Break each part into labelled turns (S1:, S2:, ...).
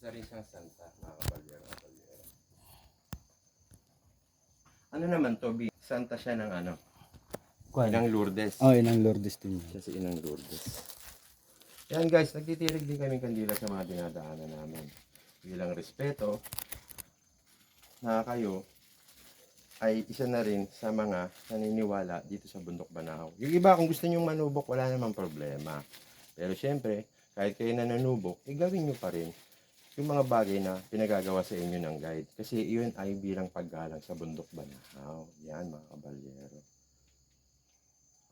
S1: Isa rin siyang santa, mga kabalyero, kabalyero. Ano naman to, Bi? Santa siya ng ano?
S2: Kwan.
S1: Inang Lourdes.
S2: Oh, inang Lourdes din.
S1: Siya si Inang Lourdes. Yan guys, nagtitirig din kami kandila sa mga dinadaanan namin. Bilang respeto na kayo ay isa na rin sa mga naniniwala dito sa Bundok Banahaw. Yung iba, kung gusto nyong manubok, wala namang problema. Pero syempre, kahit kayo na nanubok, eh gawin nyo pa rin yung mga bagay na pinagagawa sa inyo ng guide. Kasi yun ay bilang paggalang sa Bundok Banahaw. Yan mga kabalyero.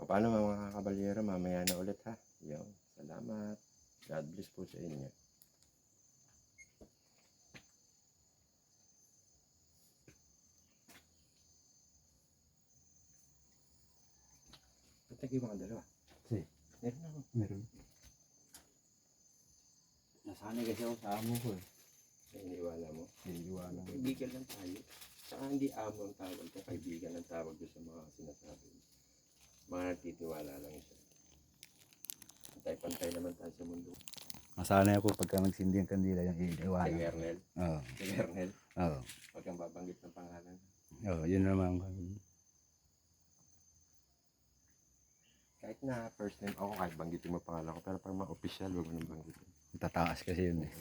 S1: O paano mga kabalyero, mamaya na ulit ha. Yung, salamat. God bless po sa inyo. Ba't nag-iba ka dalawa?
S2: Si.
S1: Meron ako.
S2: Meron. Nasanay kasi ako sa amo ko eh.
S1: Naniniwala mo?
S2: Niliwala ko.
S1: Kaibigan lang tayo. Saka hindi amo ang tawag ko, kaibigan ang tawag ko sa mga sinasabi. mo. Mga nagtitiwala lang siya. Pantay-pantay naman tayo sa mundo.
S2: Nasanay ako pagka nagsindi ang kandila yung
S1: Si
S2: iiwanan.
S1: Ernel.
S2: Oo.
S1: Si Ernel.
S2: Oo.
S1: Huwag kang babanggit ng pangalan.
S2: Oo, yun naman.
S1: Kahit na first name ako, kahit banggitin mo pangalan ko, pero pag mga official, huwag mo nang banggitin.
S2: Tataas kasi yun eh.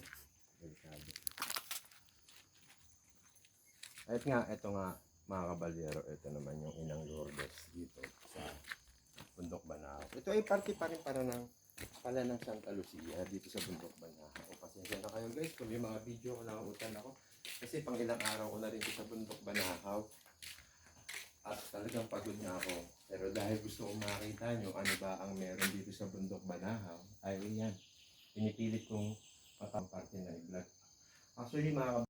S1: At nga, ito nga, mga kabalyero, ito naman yung inang Lourdes dito sa Bundok Banahaw. Ito ay parte pa rin para ng pala ng Santa Lucia dito sa Bundok Banahaw. Pasensya na kayo guys, kung may mga video ko lang utan ako. Kasi pang ilang araw ko na rin sa Bundok Banahaw. At talagang pagod na ako. Pero dahil gusto kong makita nyo ano ba ang meron dito sa Bundok Banahaw, ay yan. Pinipilit kong matang parte na i-vlog. Actually mga